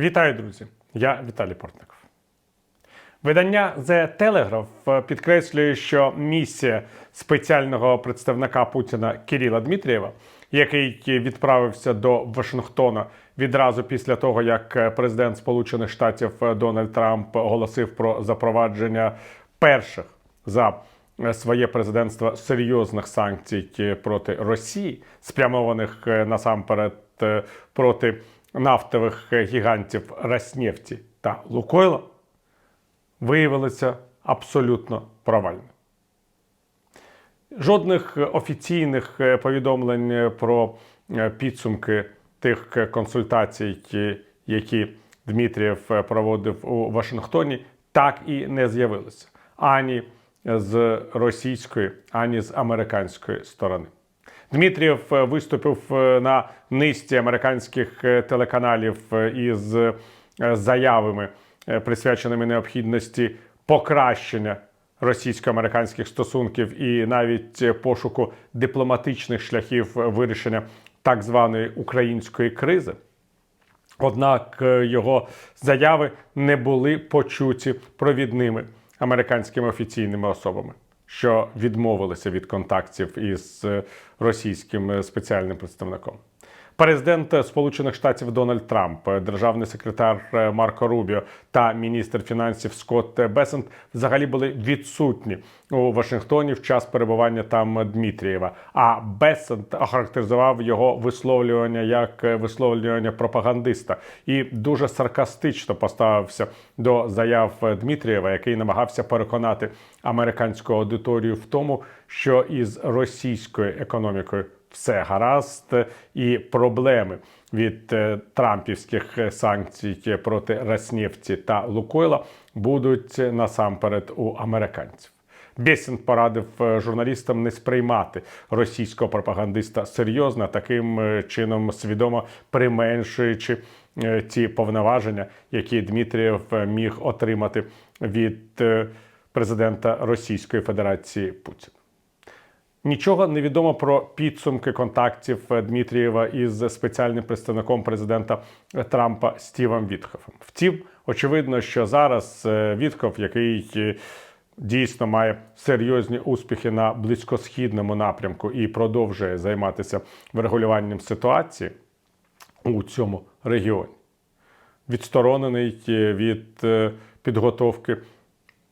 Вітаю, друзі! Я Віталій Портников. Видання The Telegraph підкреслює, що місія спеціального представника Путіна Кирила Дмитрієва, який відправився до Вашингтона відразу після того, як президент Сполучених Штатів Дональд Трамп оголосив про запровадження перших за своє президентство серйозних санкцій проти Росії, спрямованих насамперед проти нафтових гігантів Роснефті та Лукойла, виявилося абсолютно провальним. Жодних офіційних повідомлень про підсумки тих консультацій, які Дмитрієв проводив у Вашингтоні, так і не з'явилося ані з російської, ані з американської сторони. Дмитрієв виступив на низці американських телеканалів із заявами, присвяченими необхідності покращення російсько-американських стосунків і навіть пошуку дипломатичних шляхів вирішення так званої української кризи. Однак його заяви не були почуті провідними американськими офіційними особами, що відмовилися від контактів із російським спеціальним представником. Президент Сполучених Штатів Дональд Трамп, державний секретар Марко Рубіо та міністр фінансів Скотт Бесент взагалі були відсутні у Вашингтоні в час перебування там Дмитрієва. А Бесент охарактеризував його висловлювання як висловлювання пропагандиста і дуже саркастично поставився до заяв Дмитрієва, який намагався переконати американську аудиторію в тому, що із російською економікою все гаразд, і проблеми від трампівських санкцій проти Роснефті та Лукойла будуть насамперед у американців. Бєсін порадив журналістам не сприймати російського пропагандиста серйозно, таким чином свідомо применшуючи ті повноваження, які Дмитрієв міг отримати від президента Російської Федерації Путіна. Нічого не відомо про підсумки контактів Дмитрієва із спеціальним представником президента Трампа Стівом Вітхофом. Втім, очевидно, що зараз Вітхоф, який дійсно має серйозні успіхи на близькосхідному напрямку і продовжує займатися врегулюванням ситуації у цьому регіоні, відсторонений від підготовки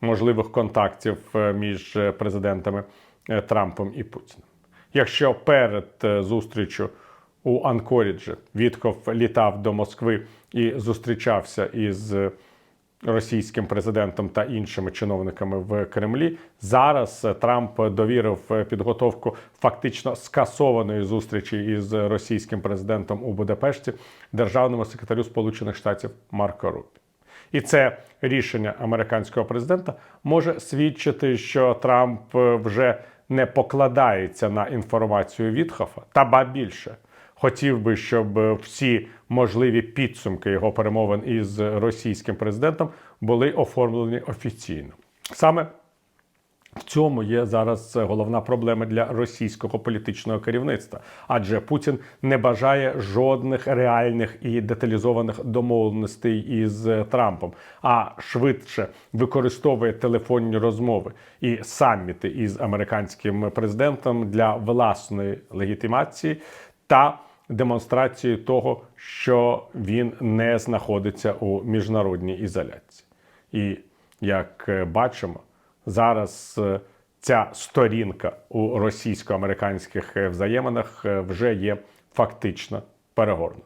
можливих контактів між президентами. Трампом і Путіним. Якщо перед зустрічю у Анкоріджі Вітков літав до Москви і зустрічався із російським президентом та іншими чиновниками в Кремлі, зараз Трамп довірив підготовку фактично скасованої зустрічі із російським президентом у Будапешті державному секретарю Сполучених Штатів Марко Рубі. І це рішення американського президента може свідчити, що Трамп вже не покладається на інформацію Вітхофа, та ба більше хотів би, щоб всі можливі підсумки його перемовин із російським президентом були оформлені офіційно. Саме в цьому є зараз головна проблема для російського політичного керівництва, адже Путін не бажає жодних реальних і деталізованих домовленостей із Трампом, а швидше використовує телефонні розмови і саміти із американським президентом для власної легітимації та демонстрації того, що він не знаходиться у міжнародній ізоляції, і як бачимо зараз ця сторінка у російсько-американських взаєминах вже є фактично перегорнута.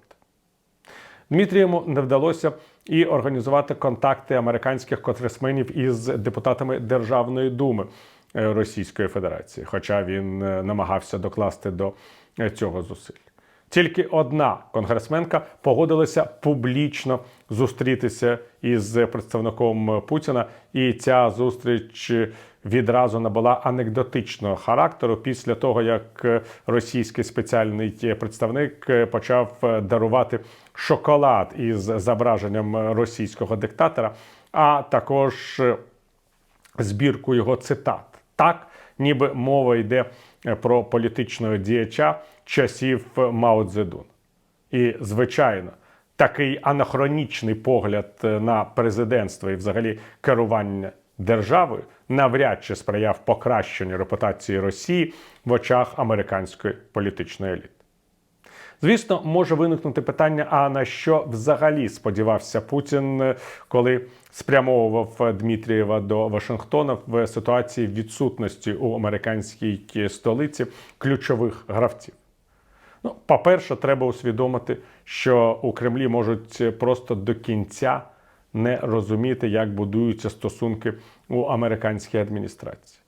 Дмитрієму не вдалося і організувати контакти американських конгресменів із депутатами Державної думи Російської Федерації, хоча він намагався докласти до цього зусиль. Тільки одна конгресменка погодилася публічно зустрітися із представником Путіна, і ця зустріч відразу набула анекдотичного характеру після того, як російський спеціальний представник почав дарувати шоколад із зображенням російського диктатора, а також збірку його цитат. Так, ніби мова йде про політичного діяча часів Мао Цзедун. І, звичайно, такий анахронічний погляд е, на президентство і взагалі керування державою навряд чи сприяв покращенню репутації Росії в очах американської політичної еліти. Звісно, може виникнути питання: а на що взагалі сподівався Путін, е, коли спрямовував Дмитрієва до Вашингтона в ситуації відсутності у американській столиці ключових гравців? Ну, по-перше, треба усвідомити, що у Кремлі можуть просто до кінця не розуміти, як будуються стосунки у американській адміністрації.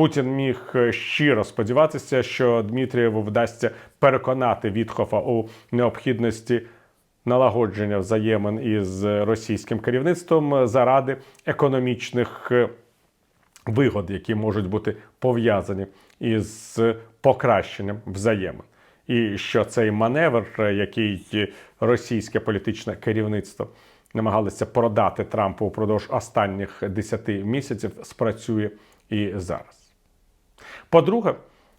Путін міг щиро сподіватися, що Дмитрієву вдасться переконати Вітхофа у необхідності налагодження взаємин із російським керівництвом заради економічних е, вигод, які можуть бути пов'язані із покращенням взаємин. І що цей маневр, е, який російське політичне керівництво намагалося продати Трампу упродовж останніх 10 місяців, спрацює і зараз. По-друге,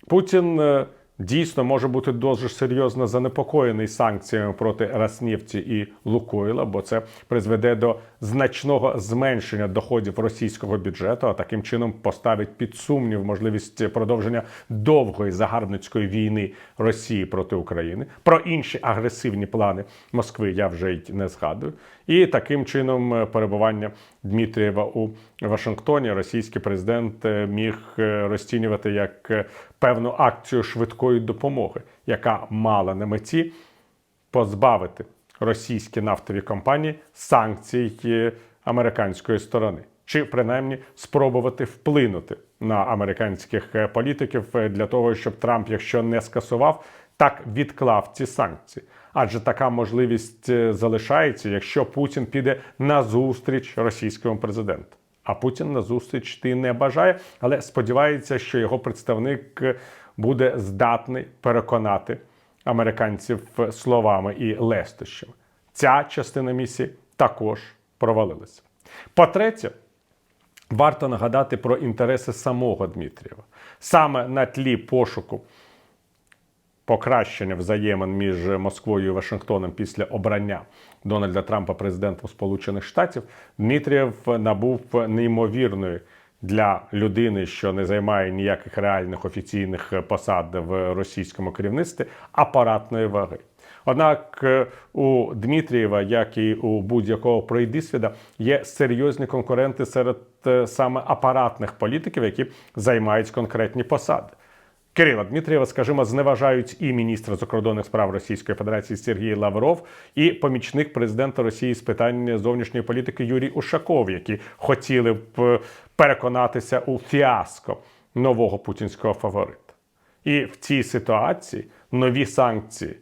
Путін е, дійсно може бути дуже серйозно занепокоєний санкціями проти Роснефті і Лукойла, бо це призведе до значного зменшення доходів російського бюджету, а таким чином поставить під сумнів можливість продовження довгої загарбницької війни Росії проти України. Про інші агресивні плани Москви я вже й не згадую. І таким чином е, перебування Дмитрієва у Вашингтоні російський президент е, міг е, розцінювати як певну акцію швидкої допомоги, яка мала на меті позбавити російські нафтові компанії санкцій е, американської сторони, чи принаймні спробувати вплинути на американських е, політиків е, для того, щоб Трамп, якщо не скасував, так відклав ці санкції. Адже така можливість залишається, якщо Путін піде на зустріч російському президенту. А Путін на зустріч ти не бажає, але сподівається, що його представник буде здатний переконати американців словами і лестощами. Ця частина місії також провалилася. По-третє, варто нагадати про інтереси самого Дмитрієва. Саме на тлі пошуку покращення взаємин між Москвою і Вашингтоном після обрання Дональда Трампа президентом Сполучених Штатів Дмитрієв набув неймовірної для людини, що не займає ніяких реальних офіційних посад в російському керівництві, апаратної ваги. Однак е, у Дмитрієва, як і у будь-якого пройдисвіда, є серйозні конкуренти серед е, саме апаратних політиків, які займають конкретні посади. Кирила Дмитрієва, скажімо, зневажають і міністра закордонних справ Російської Федерації Сергій Лавров, і помічник президента Росії з питань зовнішньої політики Юрій Ушаков, які хотіли б переконатися у фіаско нового путінського фаворита. І в цій ситуації нові санкції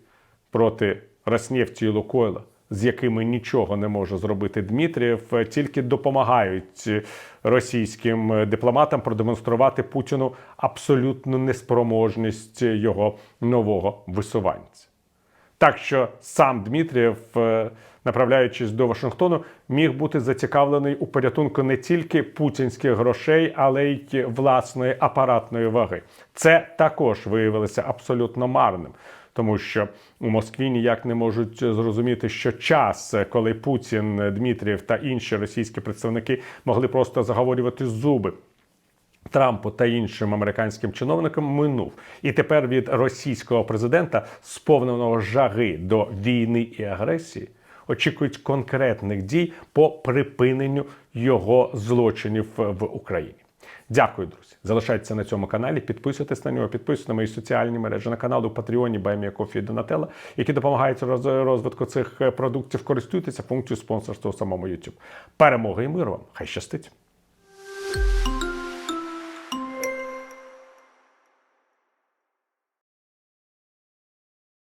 проти Роснефті і Лукойла, з якими нічого не може зробити Дмитрієв, е, тільки допомагають е, російським е, дипломатам продемонструвати Путіну абсолютну неспроможність його нового висуванця. Так що сам Дмитрієв, направляючись до Вашингтону, міг бути зацікавлений у порятунку не тільки путінських грошей, але й власної апаратної ваги. Це також виявилося абсолютно марним. Тому що у Москві ніяк не можуть зрозуміти, що час, коли Путін, Дмитрієв та інші російські представники могли просто заговорювати зуби Трампу та іншим американським чиновникам минув, і тепер від російського президента, сповненого жаги до війни і агресії, очікують конкретних дій по припиненню його злочинів в Україні. Дякую, друзі. Залишайтеся на цьому каналі, підписуйтесь на нього, підписуйтесь на мої соціальні мережі на канал у Патреоні Баймія Кофі Донателла, які допомагають роз- розвитку цих е, продуктів. Користуйтеся функцією спонсорства у самому YouTube. Перемоги і миру вам! Хай щастить!